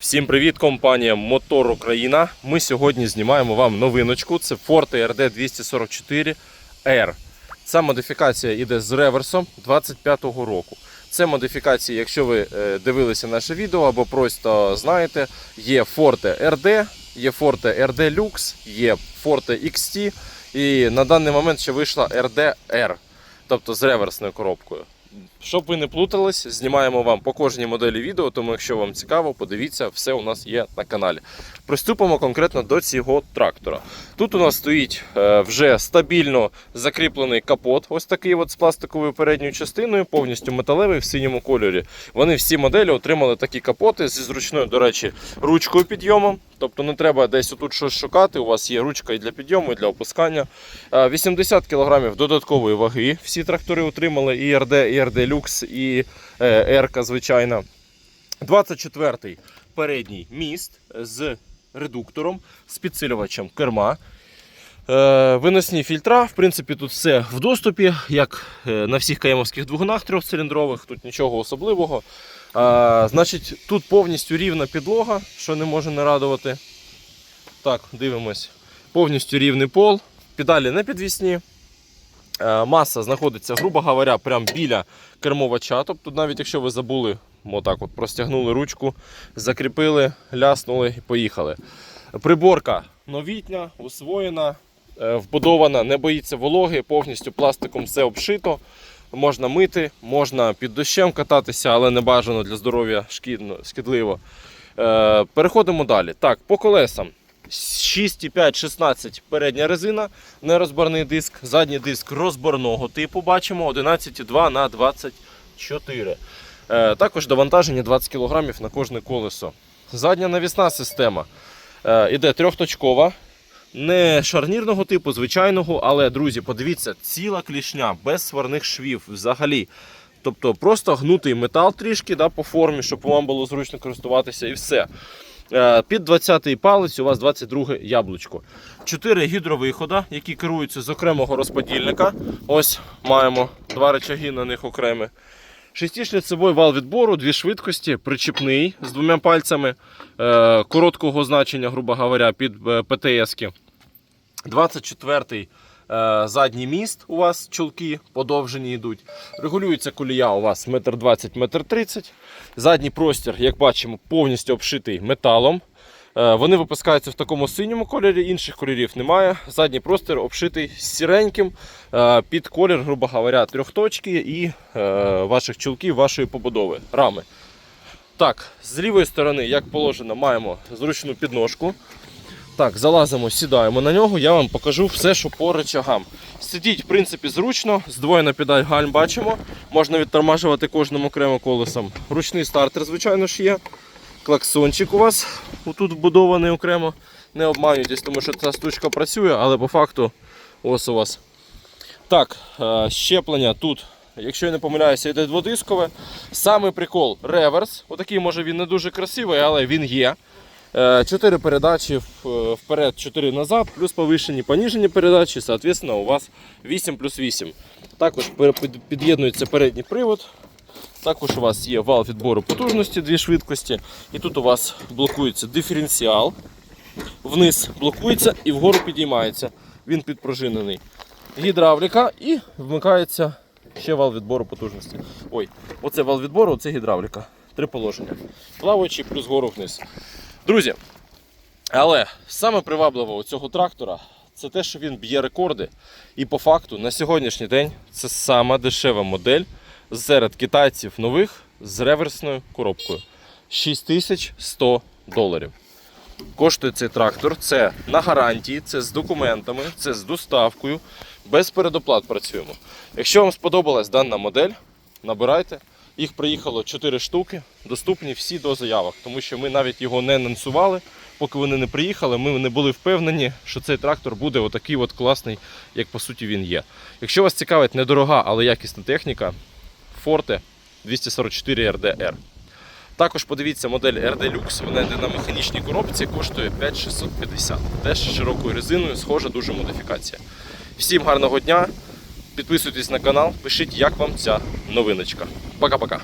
Всім привіт, компанія Мотор Україна. Ми сьогодні знімаємо вам новиночку. Це Forte RD 244 R. Ця модифікація йде з реверсом 25-го року. Це модифікації, якщо ви е, дивилися наше відео або просто знаєте, є Forte RD, є Forte RD Lux, є Forte XT і на даний момент ще вийшла RD R, тобто з реверсною коробкою. Щоб ви не плутались, знімаємо вам по кожній моделі відео, тому якщо вам цікаво, подивіться, все у нас є на каналі. Приступимо конкретно до цього трактора. Тут у нас стоїть е, вже стабільно закріплений капот, ось такий от з пластиковою передньою частиною, повністю металевий в синьому кольорі. Вони всі моделі отримали такі капоти зі зручною, до речі, ручкою підйомом. Тобто не треба десь отут щось шукати. У вас є ручка і для підйому, і для опускання. Е, 80 кг додаткової ваги. Всі трактори отримали і РД, і RD Lux, і е, звичайна. звичайно. 24-й передній міст з редуктором, з підсилювачем керма. Е, Виносні фільтра, в принципі, тут все в доступі, як е, на всіх каємовських двигунах трьохциліндрових, тут нічого особливого. А, значить, тут повністю рівна підлога, що не може не радувати. Так, дивимось. Повністю рівний пол, педалі не підвісні. Е, Маса знаходиться, грубо говоря, прямо біля кермовача. Тобто, навіть якщо ви забули, отак от простягнули ручку, закріпили, ляснули і поїхали. Приборка новітня, освоєна, вбудована, не боїться вологи, повністю пластиком все обшито. Можна мити, можна під дощем кататися, але не бажано для здоров'я шкідливо. Е, Переходимо далі. Так, по колесам. 6,5-16 передня резина, нерозборний диск, задній диск розборного типу бачимо 11,2 на 24. Е, також довантаження 20 кг на кожне колесо. Задня навісна система е, іде трьохточкова, не шарнірного типу, звичайного, але, друзі, подивіться, ціла клішня без сварних швів взагалі. Тобто просто гнутий метал трішки да, по формі, щоб вам було зручно користуватися і все. Е, Під 20-й палець у вас 22 яблучко. Чотири гідровихода, які керуються з окремого розподільника. Ось маємо два речаги на них окремі. Шестишліцевий вал відбору, дві швидкості, причіпний з двома пальцями е, короткого значення, грубо говоря, під е, ПТС-ки. 24-й е, задній міст у вас чулки подовжені йдуть. Регулюється колія у вас 1,20 метр 30 Задній простір, як бачимо, повністю обшитий металом. Е, Вони випускаються в такому синьому кольорі, інших кольорів немає. Задній простір обшитий сіреньким е, під колір, грубо говоря, трьохточки і ваших чулків, вашої побудови, рами. Так, з лівої сторони, як положено, маємо зручну підножку. Так, залазимо, сідаємо на нього, я вам покажу все, що по речагам. Сидіть, в принципі, зручно, здвоєна педаль гальм бачимо. Можна відтормажувати кожним окремо колесом. Ручний стартер, звичайно ж, є. Клаксончик у вас тут вбудований окремо. Не обманюйтесь, тому що ця штучка працює, але по факту ось у вас. Так, е, щеплення тут, якщо я не помиляюся, йде дводискове. Саме прикол реверс. Отакий, може він не дуже красивий, але він є. Е, Чотири передачі вперед, 4 назад, плюс повишені, поніжені передачі, соответственно, у вас 8 плюс 8. Також під'єднується передній привод. Також у вас є вал відбору потужності, дві швидкості. І тут у вас блокується диференціал. Вниз блокується і вгору підіймається. Він підпружинений. Гідравліка і вмикається ще вал відбору потужності. Ой, оце вал відбору, оце гідравліка. Три положення. Плаваючий плюс гору вниз. Друзі, але саме привабливе у цього трактора це те, що він б'є рекорди. І по факту на сьогоднішній день це сама дешева модель серед китайців нових з реверсною коробкою. 6100 доларів. Коштує цей трактор. Це на гарантії, це з документами, це з доставкою. Без передоплат працюємо. Якщо вам сподобалась дана модель, набирайте. Їх приїхало 4 штуки, доступні всі до заявок, тому що ми навіть його не анонсували. Поки вони не приїхали, ми не були впевнені, що цей трактор буде отакий от класний, як по суті він є. Якщо вас цікавить недорога, але якісна техніка, Forte 244 RDR. Також подивіться модель RD Lux, вона йде на механічній коробці, коштує 5650. Теж широкою резиною, схожа дуже модифікація. Всім гарного дня! Підписуйтесь на канал, пишіть, як вам ця новиночка. Пока-пока.